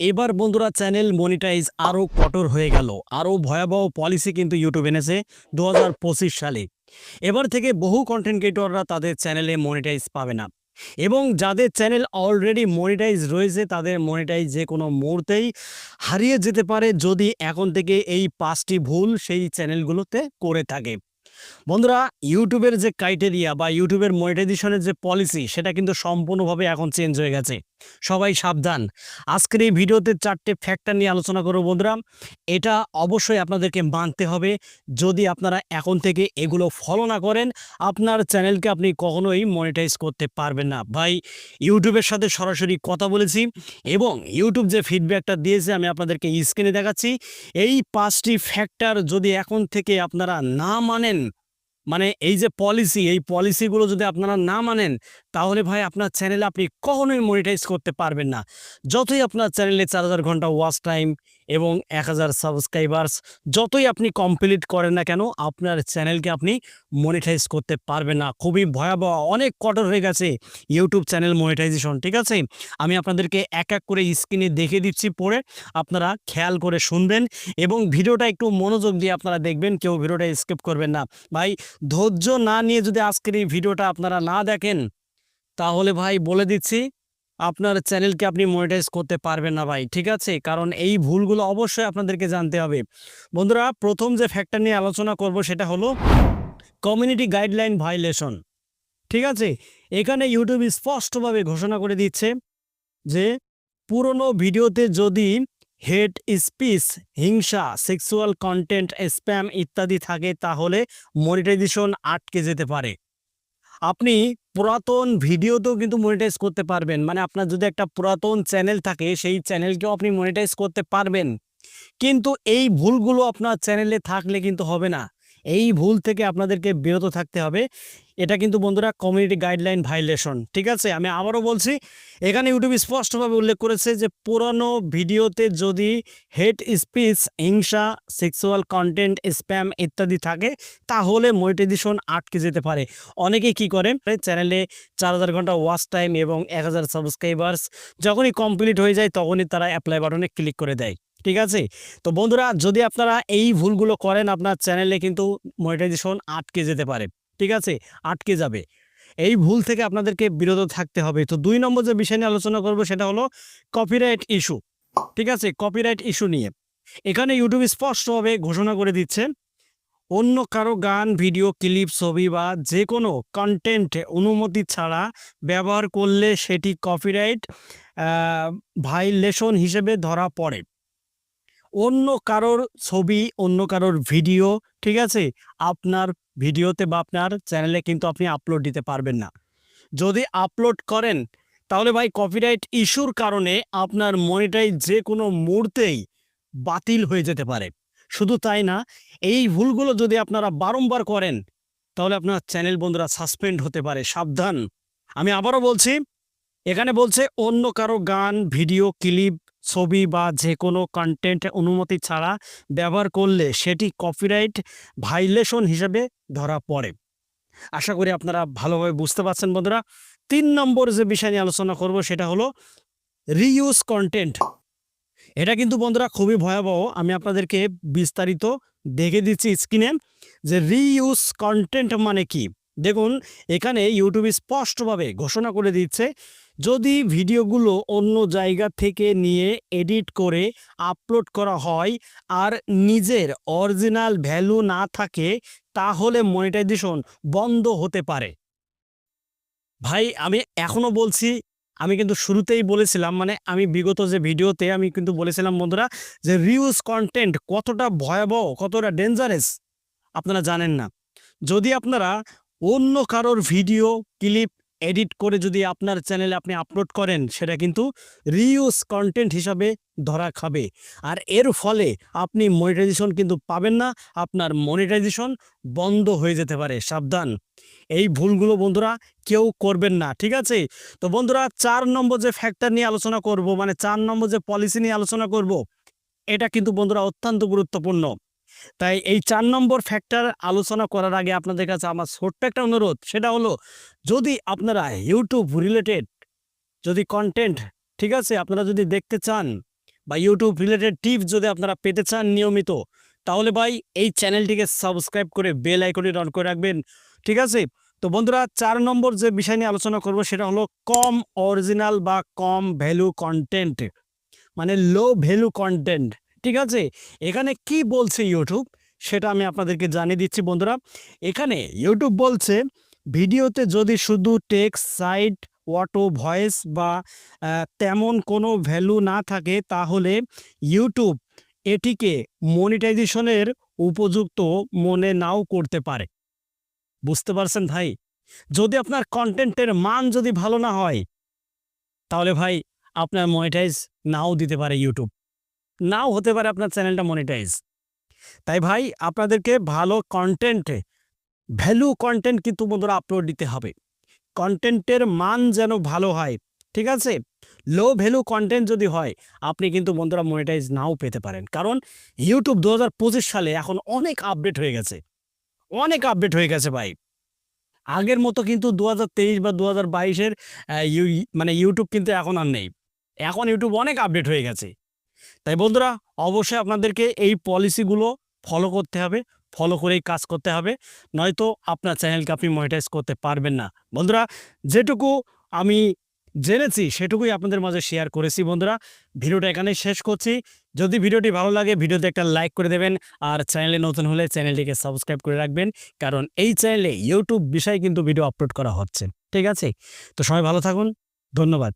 এবার বন্ধুরা channel monetize আরও কঠোর হয়ে গেল। আরও ভয়াবহ পলিসি কিন্তু ইউটিউব এনেছে দু হাজার পঁচিশ সালে। এবার থেকে বহু কন্টেন্ট ক্রিয়েটররা তাদের চ্যানেলে মনিটাইজ পাবে না। এবং যাদের চ্যানেল অলরেডি মনিটাইজ রয়েছে, তাদের মনিটাইজ যে কোনো মুহূর্তেই হারিয়ে যেতে পারে যদি এখন থেকে এই পাঁচটি ভুল সেই চ্যানেলগুলোতে করে থাকে। বন্ধুরা ইউটিউবের যে ক্রাইটেরিয়া বা ইউটিউবের মনিটাইজেশনের যে পলিসি সেটা কিন্তু সম্পূর্ণভাবে এখন চেঞ্জ হয়ে গেছে। সবাই সাবধান। আজকের এই ভিডিওতে চারটে ফ্যাক্টর নিয়ে আলোচনা করব বন্ধুরা। এটা অবশ্যই আপনাদেরকে মানতে হবে। যদি আপনারা এখন থেকে এগুলো ফলো না করেন, আপনার চ্যানেলকে আপনি কখনোই মনিটাইজ করতে পারবেন না। ভাই, ইউটিউবের সাথে সরাসরি কথা বলেছি এবং ইউটিউব যে ফিডব্যাকটা দিয়েছে, আমি আপনাদেরকে স্ক্রিনে দেখাচ্ছি। এই পাঁচটি ফ্যাক্টর যদি এখন থেকে আপনারা না মানেন মানে এই যে পলিসি এই পলিসিগুলো যদি আপনারা না মানেন, তাহলে ভাই আপনার চ্যানেলে আপনি কখনোই মনিটাইজ করতে পারবেন না। যতই আপনার চ্যানেলে চার হাজার ঘণ্টা ওয়াচ টাইম এবং এক হাজার সাবস্ক্রাইবার্স যতই আপনি কমপ্লিট করেন না কেন, আপনার চ্যানেলকে আপনি মনিটাইজ করতে পারবেন না। খুবই ভয়াবহ, অনেক কঠোর হয়ে গেছে ইউটিউব চ্যানেল মনিটাইজেশন ঠিক আছে? আমি আপনাদেরকে এক এক করে স্ক্রিনে দেখে দিচ্ছি পরে আপনারা খেয়াল করে শুনবেন এবং ভিডিওটা একটু মনোযোগ দিয়ে আপনারা দেখবেন, কেউ ভিডিওটা স্কিপ করবেন না। ভাই, ধৈর্য না নিয়ে যদি আজকের এই ভিডিওটা আপনারা না দেখেন, তাহলে ভাই বলে দিচ্ছি আপনার চ্যানেলকে আপনি মনিটাইজ করতে পারবেন না ভাই, ঠিক আছে? কারণ এই ভুলগুলো অবশ্যই আপনাদেরকে জানতে হবে। বন্ধুরা, প্রথম যে ফ্যাক্টর নিয়ে আলোচনা করব সেটা হলো কমিউনিটি গাইডলাইন ভাইলেশন ঠিক আছে? এখানে ইউটিউব স্পষ্টভাবে ঘোষণা করে দিচ্ছে যে পুরনো ভিডিওতে যদি হেড স্পিচ হিংসা সেক্সুয়াল কন্টেন্ট স্প্যাম ইত্যাদি থাকে, তাহলে মনিটাইজেশন আটকে যেতে পারে। আপনি পুরাতন ভিডিওতেও কিন্তু মনিটাইজ করতে পারবেন। মানে আপনার যদি একটা পুরাতন চ্যানেল থাকে, সেই চ্যানেলকেও আপনি মনিটাইজ করতে পারবেন। কিন্তু এই ভুলগুলো আপনার চ্যানেলে থাকলে কিন্তু হবে না। এই ভুল থেকে আপনাদেরকে বিরত থাকতে হবে। এটা কিন্তু বন্ধুরা কমিউনিটি গাইডলাইন ভাইলেশন ঠিক আছে? আমি আবারও বলছি, এখানে ইউটিউব স্পষ্টভাবে উল্লেখ করেছে যে পুরনো ভিডিওতে যদি হেড স্পিচ হিংসা সেক্সুয়াল কন্টেন্ট স্প্যাম ইত্যাদি থাকে, তাহলে মনিটাইজেশন আটকে যেতে পারে। অনেকেই কি করে? চ্যানেলে চার হাজার ঘণ্টা ওয়াচ টাইম এবং এক হাজার সাবস্ক্রাইবার্স যখনই কমপ্লিট হয়ে যায়, তখনই তারা অ্যাপ্লাই বাটনে ক্লিক করে দেয়। ঠিক আছে? তো বন্ধুরা, যদি আপনারা এই ভুলগুলো করেন, আপনার চ্যানেলে কিন্তু মনিটাইজেশন আটকে যেতে পারে। ঠিক আছে? আটকে যাবে। এই ভুল থেকে আপনাদেরকে বিরত থাকতে হবে। তো দুই নম্বর যে বিষয় নিয়ে আলোচনা করব, সেটা হলো কপিরাইট ইস্যু ঠিক আছে? কপিরাইট ইস্যু নিয়ে। এখানে ইউটিউব স্পষ্টভাবে ঘোষণা করে দিচ্ছে, অন্য কারও গান ভিডিও ক্লিপ ছবি বা যে কোনো কন্টেন্ট অনুমতি ছাড়া ব্যবহার করলে সেটি কপিরাইট ভাইলেশন হিসেবে ধরা পড়ে। অন্য কারোর ছবি, অন্য কারোর ভিডিও, ঠিক আছে? আপনার ভিডিওতে বা আপনার চ্যানেলে কিন্তু আপনি আপলোড দিতে পারবেন না। যদি আপলোড করেন, তাহলে ভাই কপিরাইট ইস্যুর কারণে আপনার মনিটাইজ যে কোনো মুহূর্তেই বাতিল হয়ে যেতে পারে। শুধু তাই না, এই ভুলগুলো যদি আপনারা বারংবার করেন, তাহলে আপনার চ্যানেল বন্ধুরা সাসপেন্ড হতে পারে, সাবধান। আমি আবারও বলছি, এখানে বলছে অন্য কারও গান, ভিডিও ক্লিপ ছবি বা যে কোনো কন্টেন্ট অনুমতি ছাড়া ব্যবহার করলে সেটি কপিরাইট ভাইলেশন হিসেবে ধরা পড়ে। আশা করি আপনারা ভালোভাবে বুঝতে পারছেন বন্ধুরা। তিন নম্বর যে বিষয় নিয়ে আলোচনা করব সেটা হলো রিইউজ কন্টেন্ট এটা কিন্তু বন্ধুরা খুবই ভয়াবহ। আমি আপনাদেরকে বিস্তারিত দেখে দিচ্ছি স্ক্রিনে যে রিইউজ কন্টেন্ট মানে কি। দেখুন, এখানে ইউটিউব স্পষ্টভাবে ঘোষণা করে দিচ্ছে যদি ভিডিওগুলো অন্য জায়গা থেকে নিয়ে এডিট করে আপলোড করা হয় আর নিজের অরিজিনাল ভ্যালু না থাকে, তাহলে মনিটাইজেশন বন্ধ হতে পারে। ভাই, আমি এখনও বলছি, আমি কিন্তু শুরুতেই বলেছিলাম মানে আমি বিগত যে ভিডিওতে আমি কিন্তু বলেছিলাম বন্ধুরা যে রিউজ কন্টেন্ট কতটা ভয়াবহ, কতটা ডেঞ্জারাস আপনারা জানেন না। যদি আপনারা অন্য কারোর ভিডিও ক্লিপ এডিট করে যদি আপনার চ্যানেলে আপনি আপলোড করেন, সেটা কিন্তু রিউজ কন্টেন্ট হিসাবে ধরা খাবে। আর এর ফলে আপনি মনিটাইজেশন কিন্তু পাবেন না, আপনার মনিটাইজেশন বন্ধ হয়ে যেতে পারে। সাবধান। এই ভুলগুলো বন্ধুরা কেউ করবেন না, ঠিক আছে? তো বন্ধুরা, চার নম্বর যে ফ্যাক্টর নিয়ে আলোচনা করব মানে চার নম্বর যে পলিসি নিয়ে আলোচনা করব, এটা কিন্তু বন্ধুরা অত্যন্ত গুরুত্বপূর্ণ। তাই এই চার নম্বর ফ্যাক্টর আলোচনা করার আগে আপনাদের কাছে আমার ছোট্ট একটা অনুরোধ, সেটা হলো যদি আপনারা ইউটিউব রিলেটেড যদি কন্টেন্ট ঠিক আছে, আপনারা যদি দেখতে চান বা ইউটিউব রিলেটেড টিপস যদি আপনারা পেতে চান নিয়মিত, তাহলে ভাই এই চ্যানেলটিকে সাবস্ক্রাইব করে বেল আইকনটি অন করে রাখবেন, ঠিক আছে? তো বন্ধুরা, চার নম্বর যে বিষয় নিয়ে আলোচনা করব, সেটা হলো কম অরিজিনাল বা কম ভ্যালু কন্টেন্ট মানে লো ভ্যালু কন্টেন্ট ঠিক আছে? এখানে কি বলছে ইউটিউব সেটা আমি আপনাদেরকে জানিয়ে দিচ্ছি, বন্ধুরা। এখানে ইউটিউব বলছে, ভিডিওতে যদি শুধু টেক্সট সাইট অটো ভয়েস বা তেমন কোনো ভ্যালু না থাকে, তাহলে ইউটিউব এটিকে মনিটাইজেশনের উপযুক্ত মনে নাও করতে পারে। বুঝতে পারছেন ভাই? যদি আপনার কন্টেন্টের মান যদি ভালো না হয়, তাহলে ভাই আপনার মনিটাইজ নাও দিতে পারে ইউটিউব নাও হতে পারে আপনার চ্যানেলটা মনিটাইজ তাই ভাই, আপনাদেরকে ভালো কন্টেন্টে ভ্যালু কন্টেন্ট কিন্তু বন্ধুরা আপলোড দিতে হবে। কন্টেন্টের মান যেন ভালো হয়, ঠিক আছে? লো ভ্যালু কন্টেন্ট যদি হয়, আপনি কিন্তু বন্ধুরা মনিটাইজ নাও পেতে পারেন। কারণ ইউটিউব দু হাজার পঁচিশ সালে এখন অনেক আপডেট হয়ে গেছে। অনেক আপডেট হয়ে গেছে ভাই। আগের মতো কিন্তু দু বা দু হাজার মানে ইউটিউব কিন্তু এখন আর নেই। এখন ইউটিউব অনেক আপডেট হয়ে গেছে। তাই বন্ধুরা, অবশ্যই আপনাদেরকে এই পলিসিগুলো ফলো করতে হবে ফলো করেই কাজ করতে হবে, নয়তো আপনার চ্যানেলকে আপনি মনিটাইজ করতে পারবেন না। বন্ধুরা, যেটুকু আমি জেনেছি, সেটুকুই আপনাদের মাঝে শেয়ার করেছি বন্ধুরা। ভিডিওটা এখানেই শেষ করছি। যদি ভিডিওটি ভালো লাগে, ভিডিওতে একটা লাইক করে দেবেন, আর চ্যানেলে নতুন হলে চ্যানেলটিকে সাবস্ক্রাইব করে রাখবেন, কারণ এই চ্যানেলে ইউটিউব বিষয়ে কিন্তু ভিডিও আপলোড করা হচ্ছে। ঠিক আছে? তো সবাই ভালো থাকুন, ধন্যবাদ।